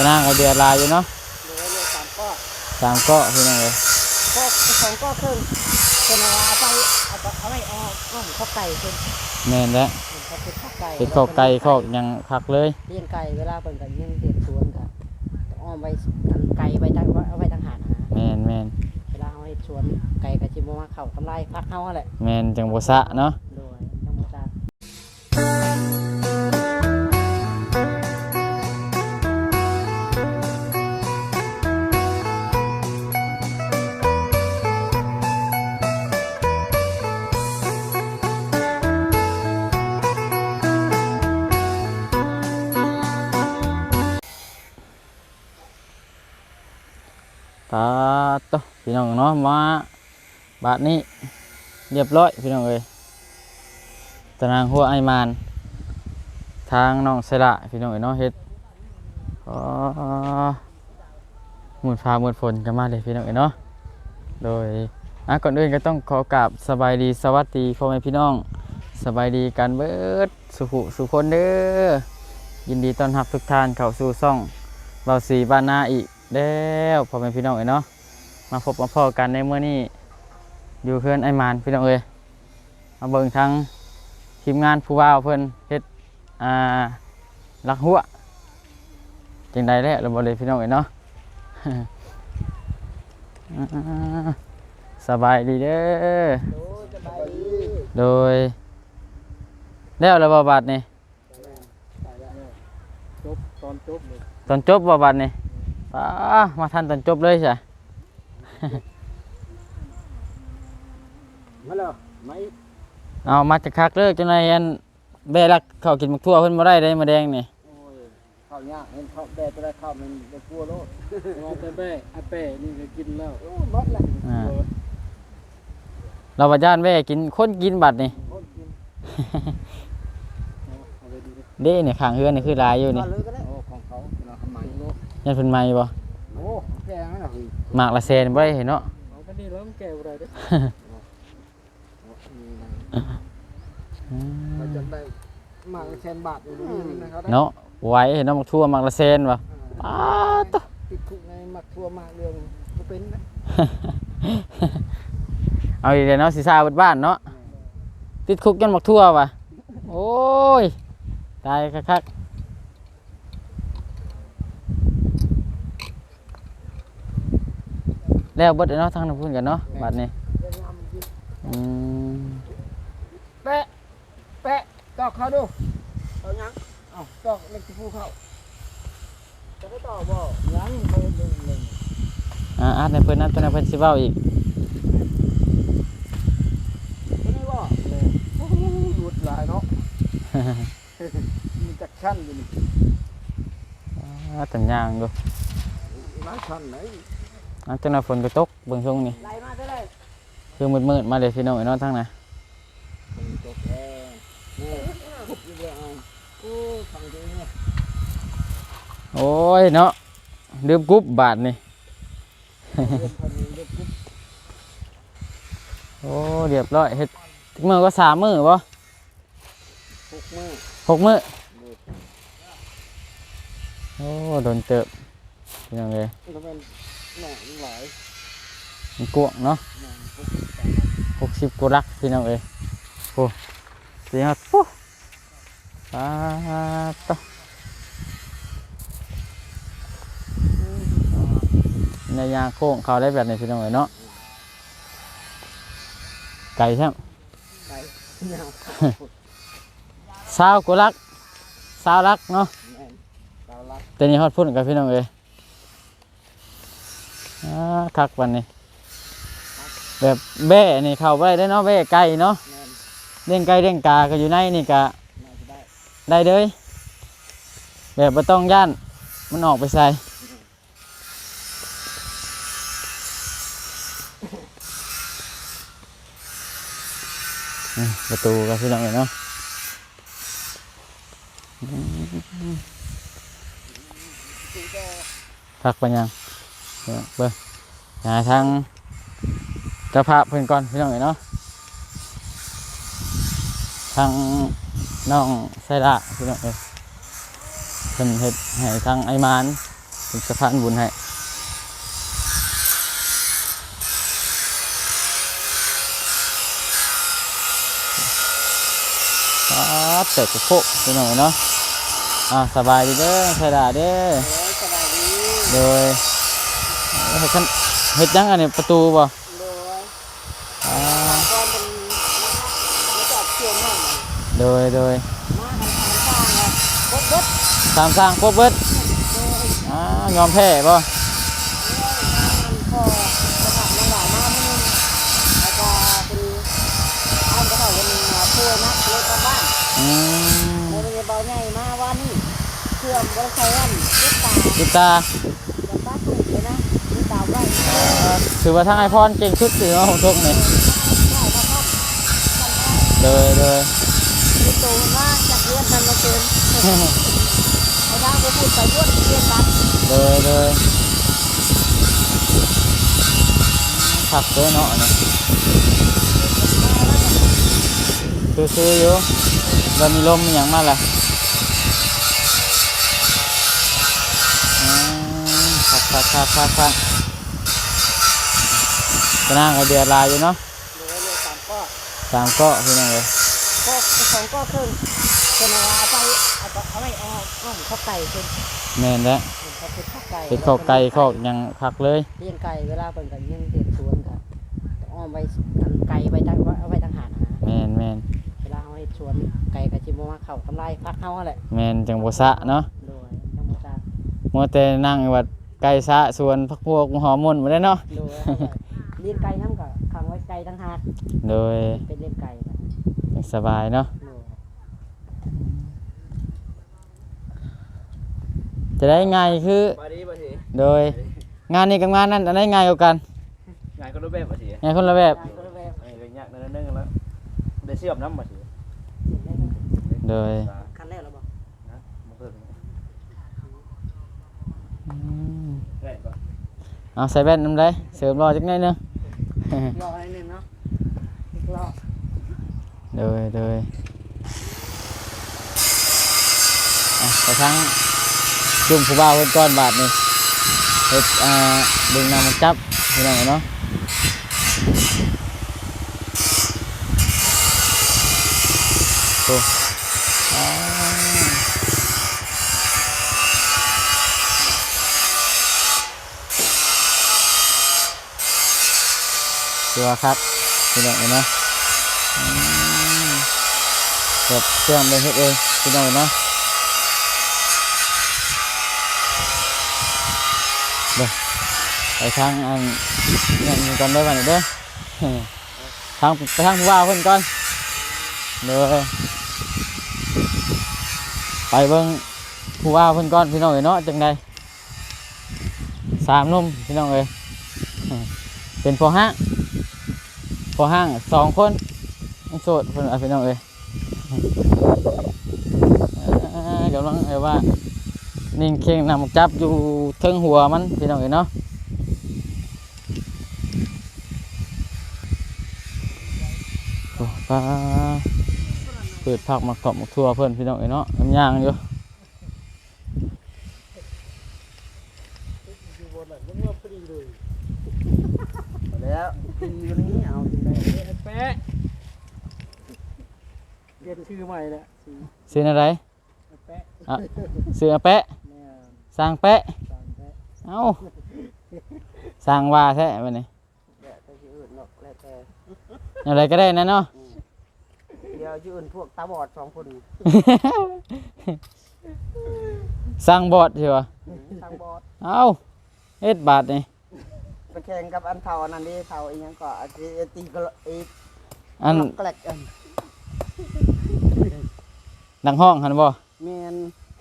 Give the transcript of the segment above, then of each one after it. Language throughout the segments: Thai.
จะนั่งกับเดือดลายอยู่เนาะเหลือเลือสามก้อนสามกาะพี่น้องเลยก็สองก้อนครึ่งเป็นเอาเอาไปเอาไปเอาไว้ออกอ้อมข้าวไก่เป็นแม่นแล้วเป็นข้าวไก่ข้าวไก่ข้าวหยังคักเลยเลี้ยงไก่เวลาเปิดกันเลี้ยงเด็กสวนกันอ้อมไว้อันไก่ไว้ตั้งเอาไว้ตั้งหานะแม่นแม่นเวลาเอาให้สวนไก่ก็จิมาเข่าทำลายพักเฮาแหละแม่นจังบ่สะเนาะ พี่น้องเนาะมาบาทนี้เรียบร้อยพี่น้องเอ้ยตารางหัวไอมาน ทางน้องเสละพี่น้องเอ้ยเนาะเฮ็ดหมุนฟ้าหมุนฝนกันมาเลยพี่น้องเอ้ยเนาะโดยอะก่อนอื่นก็ต้องขอกราบสบายดีสวัสดีพ่อแม่พี่น้องสบายดีกันเบิดสุขสุคนเด้อยินดีต้อนรับทุกท่านเข้าสู่ซ่องเบาสีบ้านนาอีกแล้วพ่อแม่พี่น้องเอ้ยเนาะ มาพบมาพ่อกันในเมื่อนี้อยู่เพื่อนไอมานพี่น้องเอ้ยมาเบิ่งทั้งทีมงานผู้ว่าวเพิ่นเฮ็ดอ่าลักหัวจังใดแล้วเราบริพี่น้องเอ้ยเนาะอ่าสบายดีเด้อโดยสบายดีโดยแล้วเราบาบัดนี่จบตอนจบเลยตอนจบบาบัดนี่ป้ามาทันตอนจบเลยใช่ มาแล้วไม่เอามาจากคักเลยจังไดอันแบรักเขาวกินมักทั่วเพิ่นบ่ได้ได้มาแดงนี่โอ้ยข้าวยากเห็นข้าวแก่ตัวแรกข้าวมันเป็นพัวโลดเอาแต่แป้ไอ้แป้นี่ก็กินแล้วโอ้ยหมดแล้วอ่าเราบัดย่านแว่กินคนกินบัดนี่คนกินเอาไปดูดิเด้นี่ข้างเฮือนนี่คือหลายอยู่นี่เอาเลยก็ได้โอ้ของเขาเราทำไมโลดยันเพิ่นใหม่บ่โอ้แก่ไหมล่ะพี่ หมากละแสนบ่ได้เห็นเนาะเอาก็นี่แล้วมันแก่อะไรเด้เขาจะได้หมากเชนบาทอยู่ตรงนี้นะครับเนาะไหวเห็นเนาะมักทั่วหมากละแสนบ่ป้าดตัวติดคุกในหมักทัวหมากเรื่องก็เป็นนะเอาอีกแล้วเนาะสิซาเบิดบ้านเนาะติดคุกจนหมักทั่วว่ะโอ้ยตายคักๆ แล้วเบิดแล้วเนาะทางนั้นพูดกันเนาะบัดนี้อืมแปะแปะตอกเขาดูเอายังเอาตอกเล็กที่ภูเขาจะได้ต่อบ่ยังไปดึงเลยอ่าอาในเพิ่นนั้นตัวนั้นเพิ่นสิเว้าอีกไม่ได้บ่เลยโอ้โหหลุดหลายเนาะมีจักชั้นอยู่นี่อ่าตันยางดูหลายชั้นไหน อ่าจังนั้นฝนก็ตกเบิ่งทรงนี่ไล่มาได้เลยคือมืดๆมาเลยพี่น้องไอ้นาะทางนะตกแอร์นี่ทุบอยู่เลยโอ้ฟังดีเนี่ยโอ้ยเนาะลืมกุ๊บบาทนี่โอ้เรียบร้อยเฮ็ดมือก็สามมือบ่หกมือหกมือโอ้โดนเติบพี่น้อง หน่อยหลายมันกวงเนาะหน่อยปุ๊บหกสิบกว่าลักพี่น้องเอ้ยโอ้เสียงปุ๊บปาดต่อในยางโค้งเขาได้แบบนี้พี่น้องเอ้ยเนาะไก่ใช่ไหมไปเงาสาวกว่าลักสาวลักเนาะแม่นเราลัก แต่นี่ฮอดพุ่นกับพี่น้องเอ้ยอ่า คักวันนี้ แบบแบ่นี่เข้าไปได้เนาะแบ่ไก่เนาะแม่นเลี้ยงไก่เลี้ยงกาก็อยู่ในนี่ก็น่าจะได้เลยแบบไม่ต้องย่าน มันออกไปใส่ประตูกับพี่น้องเอ้ยเนาะพักไปยัง เบิ่งเบิ่งหาทางเจะพาพเพิ่นก่อนพี่น้องเอ้ยเนาะทางน้องไซระพี่น้องเอ้ยเพิ่นเฮ็ดให้ทางไอมานเป็นสะพานบุญให้ครับเสร็จกระโคกไปหน่อยเนาะอ่าสบายดีเด้อใช่ดาเด้อโอ้ยสบายดีโดย เฮ็ดจังเฮ็ดยังอันนี้ประตูบ่โดยอ่าก่อนเป็นมาจับเกี่ยวนั่นโดยโดยมาทำทางสร้างเลยบดบดตามสร้างครบเบิดโดยอ่ายอมแพ้บ่มันพอจะทำน้องหลานมาไม่นึงแล้วก็เป็นอ้ามก็เท่ากันมาช่วยนักเลยกลับบ้านอืมในโรงเรียนเบาใหญ่มาว่านี่เครื่องบริษัทอันเล็กตา ติดตา จะป้าถูกเลยนะนี่ตาไว้ ถือว่าทางไอพรเก่งชุดสิเนาะของทุกนี่ได้นะครับโดยโดยคือตูนว่าจากเรียนมันมาเกินไอ้ด้างไปพูดไปพูดเรียนกันโดยโดยผักเด้อเนาะนี่ซื้อๆอยู่แล้วมีลมมีหยังมาล่ะอืมผักผักผักผักผัก จะนั่งกับเดือดลายอยู่เนาะเหลือเลยสามก้อสามเก็พี่น้องเลยก็สองก้อครึ่งเป็นเอาไปเอาไปเอาไปเอาอ้อมข้าวไก่เป็นแม่นแล้วเขาเป็นข้าวไก่เป็นข้าวไก่ข้าวหยังผักเลยเลี้ยงไก่เวลาเป็นกันยังเด็ดสวนกันอ้อมไปอันไก่ไปตั้งเอาไปตั้งหานนะแม่นแม่นเวลาเอาให้สวนไก่กับจิมมาเข่าทำลายพักเฮาแหละแม่นจังบ่สะเนาะโดยธรรมชาติมัวแต่นั่งว่าไก่สะสวนพักพวกหอมมุ่นบ่ได้เนาะโดย เลี้ยงไก่น้ำกับขังไว้ไก่ตั้งหากโดยเป็นเลี้ยงไก่นะจังสบายเนาะโดยจะได้ง่ายคือมาดีมาทีโดยงานนี้กับงานนั้นอันไหนง่ายกว่ากันงานก็รูปแบบมาทีงานคนละแบบการก็เลยแบบไอ้เรื่องยากนั่นนั่นแล้วได้เชื่อมน้ำมาทีเห็นได้ไหมโดยคันแรกเราบอกนะมาเพิ่มอืมแรกก่อนเอาใส่แว่นน้ำได้เสริมรอจักหน่อยหนึง รออะไรหนึ่งเนาะอีกรอบโดยโดยอะไปทั้งจุ่มผู้บ่าวเพิ่นก้อนบาทนี่เฮ็ดอ่าดึงนำมาจับพี่น้องเนาะโอ้อ่ ตัวครับพี่น้องเนาะอืมแบบเครื่องไปเฮ็ดเองพี่น้องเนาะไปทางอันนั่นก่อนได้ป่ะเนี่ยเด้อทางไปทางผู้ว่าเพิ่อนก่อนเด้อไปเบิ่งผู้ว่าเพิ่อนก่อนพี่น้องเอ้ยเนาะจังไดสามนุ่มพี่น้องเอ้ยเป็นพอห้างพ อห้างสองคนโสดเพิ่นว่าพี่น้องเอ้ยเอ้ยกำลังเอ้ยว่านิ่งเข่งนำจับอยู่เทิงหัวมันพี่น้องเอ้ยเนาะโอ้ปลาเปิดผักมาเกาะมาทั่วเพื่อนพี่น้องเอ้ยเนาะน้ำยางอยู่บนหลังมันว่าพอดีเลยแล้วอยู่นี้เอาได้แปะเรียนชื่อ ใหม่แล้วสีซื้ออะไรแปะอะซื้ออาแปะแม่สร้างแปะสามแปะเอ้าสร้างว่าแท้วันนี้แปะแต่ชื่ออื่นเนาะแล้วแต่อะไรก็ได้นะเนาะ เดี๋ยวชื่ออื่นพวกตาบอดสองคนสร้างบอดใช่ปะทางบอดเอ้าเอ็ดบาทนี่ไปแข่งกับอันเท่าอันนั้นดิเท่าอีหยังก็อันที่ตีกระอีอันแกลกอัน ดังห้องหันบ่แม่น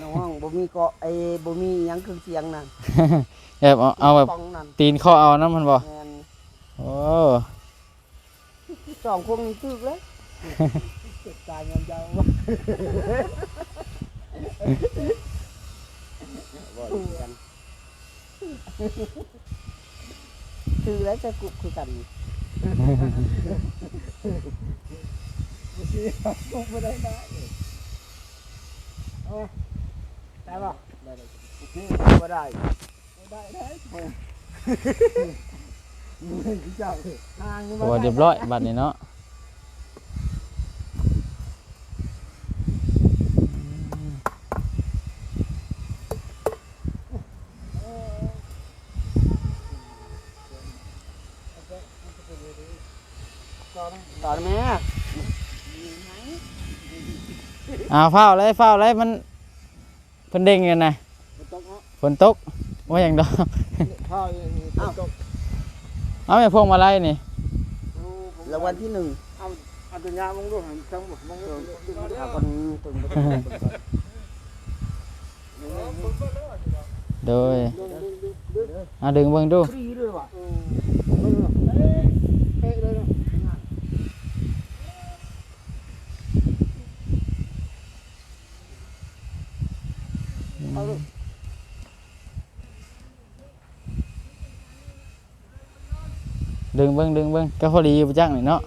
น้องบ่มีเกาะไอ้บ่มีหยังเครื่องเสียงนั่นแบบเอาเอาแบบป้องนั่นตีนข้อเอาน้ำมันบ่แม่นโอ้สองคงตึกเลยเจ็บตายเงินเจ้าบ่กันคือแล้วจะกุคือกันไม่ได้ได้โอ้ได้ป่ะ ได้เลยไม่ได้ได้ได้มึงเจ้าท อยบัดนี้เนาะต่อแม่อ้าวเฝ้าเลยเฝ้าเลยมันเพิ่นเด้งกันนะต้องเอาฝนตกว่าอย่างดอกพ่อเอาตกเอาแม่พวงมาลัยนี่รางวัลที่หนึ่งเอาเอาตัวยามองดูหันทั้งหมดมองดูดูเอาคนตึงโดยเอาดึงเบิ่งดู ฟรีด้วยว่ะเป๊ะเลยนะ ดึงเบิ่งดึงเบิ่งก็พอดีอยู่ประจักนี่เนาะ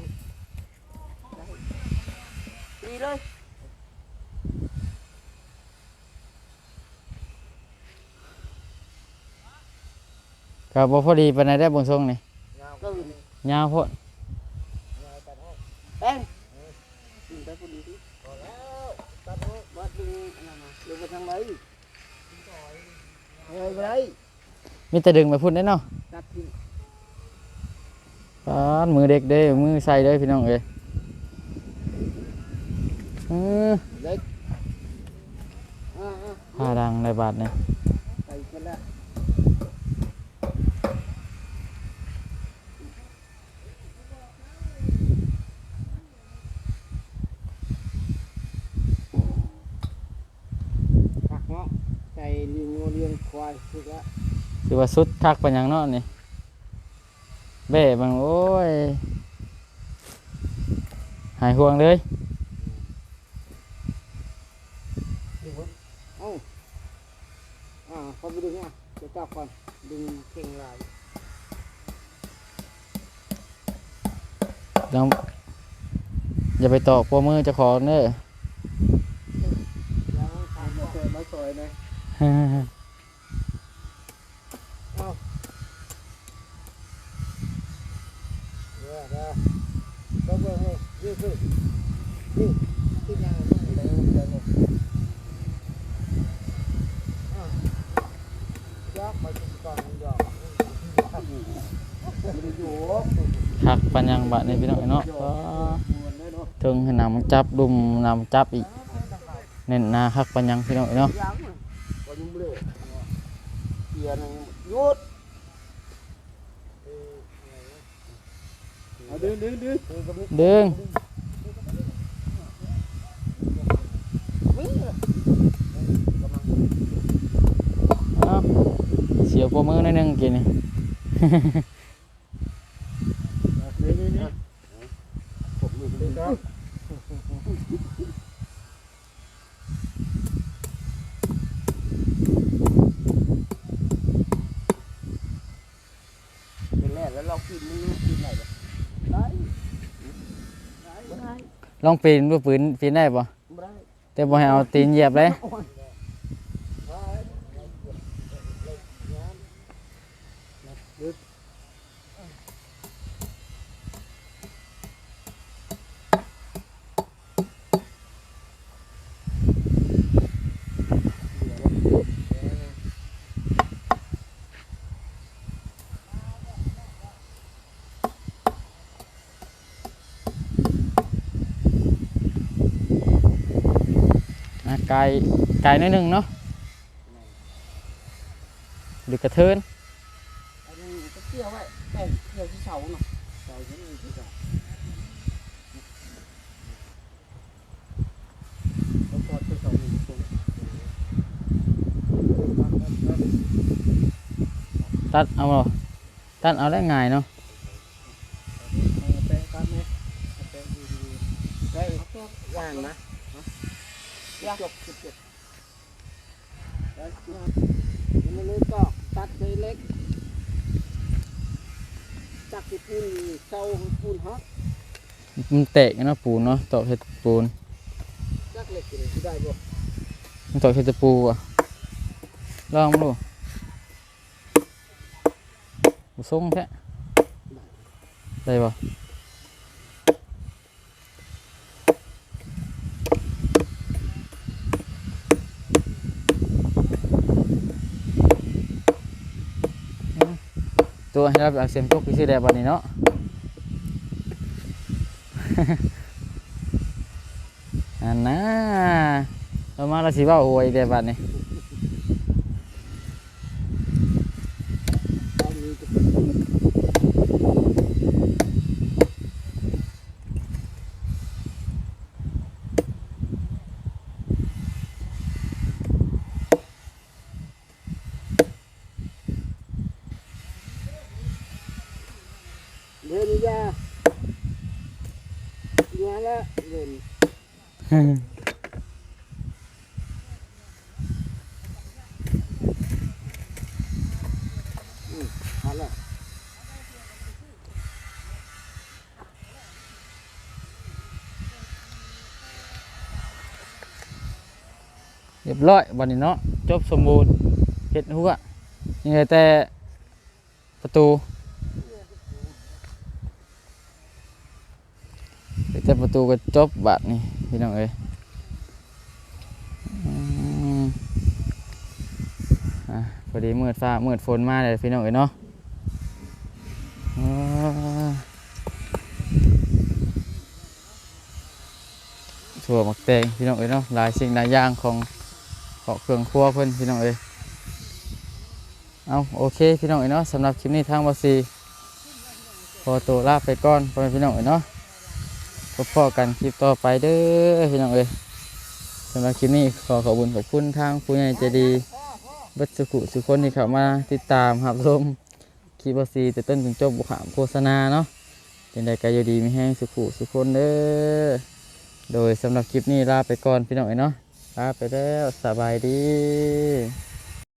ฟรีเลยก็บ่พอดีปานใดได้อเบิ่งทรงนี่ก็ยาวโพดเอ้ยได้พอดีพอแล้วตัดวัดดึงนั่นน่ะดึงไปทางไหนเฮ้ยไปไหนมีแต่ดึงไปพุ่นได้เนาะตัดทิ้งปาน มือเด็กเด้ มือใส่เด้อพี่น้องเอ้ยเออเล็กอ่าอ่าผ้าดังในบาทนี่ใส่กันแล้วผักเนาะใส่เลี้ยงงัวเลี้ยงควายสุดละคือว่าสุดคักปานหยังเนาะนี่ เบ้บังโอ้ย หายห่วงเลยเอ้าอ่าเขาไปดึงอะเดี๋ยวจับก่อนดึงเข่งลายต้องอย่าไปตอกปัวมือเจะของเด้อแล้วทำมาสวยมาสวยเลยเดี๋ยวเดี๋ยวก็เบิ่งให้ยืดขึ้นนี่ที่ยังไม่ได้เดินเลยอะยากไปจุดก่อนมันยอกไม่ได้อยู่ คักปัญญังบะนี่พี่น้องเนาะก็ถึงให้นำจับดุม นำจับอีกเน้นนาคักปัญญังพี่น้องเนาะยังก็ยังไม่ได้เกียร์นึงหยุดเอาดึงดึงดึงดึงเลยเอาเสียวปัวมือหนิดนึงกินนี่นี่นี่ผมมือเลยครับ เป็นแรกแล้วเรากินนี่กินไหนได้ได้ได้ลองปีนดูปืนปีนได้ปะได้แต่บ่ให้เอาตีนเหยียบเลย ไกลไกลนิดนึงเนาะดึกกระเทินอันนี้ก็เกี่ยวไว้แต่เกี่ยวที่เสาเนาะเสาที่นี่ที่เสาแล้วก็ที่เสาอยู่ตรงตัดเอาตัดเอาได้ง่ายเนาะแปะกันไหมแปะดีๆได้ย่างนะ ย่างจบจบจบแล้วมันเลยก็ตัดใจเล็กจักที่ปูนเสาปูนฮะมันเตะเนะปูนเนาะตอกเห็ดปูนจักเล็กเลยที่ได้บ่มันตอกเห็ดตะปูอะลองดูบุส่งแท้ได้บ่ ตัวให้เราเอาเสียมจกที่สิได้บัดนี้เนาะอันน่ะเรามาเราสิเว้าหวยได้บัดนี้ ตอนนี้จะเป็นเดินยาเงี้ย ละเดินเอาละเรียบร้อยวันนี้เนาะจบสมบูรณ์เฮ็ดหัวยังไงแต่ประตูเหลือแต่ประจบบาดนี่พี่น้องเอ้ยอืมอะพอดีมืดฟ้ามืดฝนมาเลยพี่น้องเอ้ยเนาะถั่วหมักแตงพี่น้องเอ้ยเนาะหลายสิ่งหลายอย่างของขอเครื่องครัวเพิ่นพี่น้องเอ้ยเอาโอเคพี่น้องเอ้ยเนาะสำหรับคลิปนี้ทางบอซีขอตัวลาไปก่อนพ่อแม่พี่น้องเอ้ยเนาะ พบพอกันคลิปต่อไปเด้อพี่น้องเอ้ยสำหรับคลิปนี้ขอขอบคุญขอบคุณทางผู้ใหญ่ใจดีบัดสุขุสุคนที่เข้ามาติดตามรับชมคลิปบอซีแต่ต้นถึงจบบุขามโฆษณาเนาะเป็นใดกายดีมีแห้งสุขุสุคนเด้อโดยสำหรับคลิปนี้ลาไปก่อนพี่น้องเอ้ยเนาะลาไปแล้วสบายดี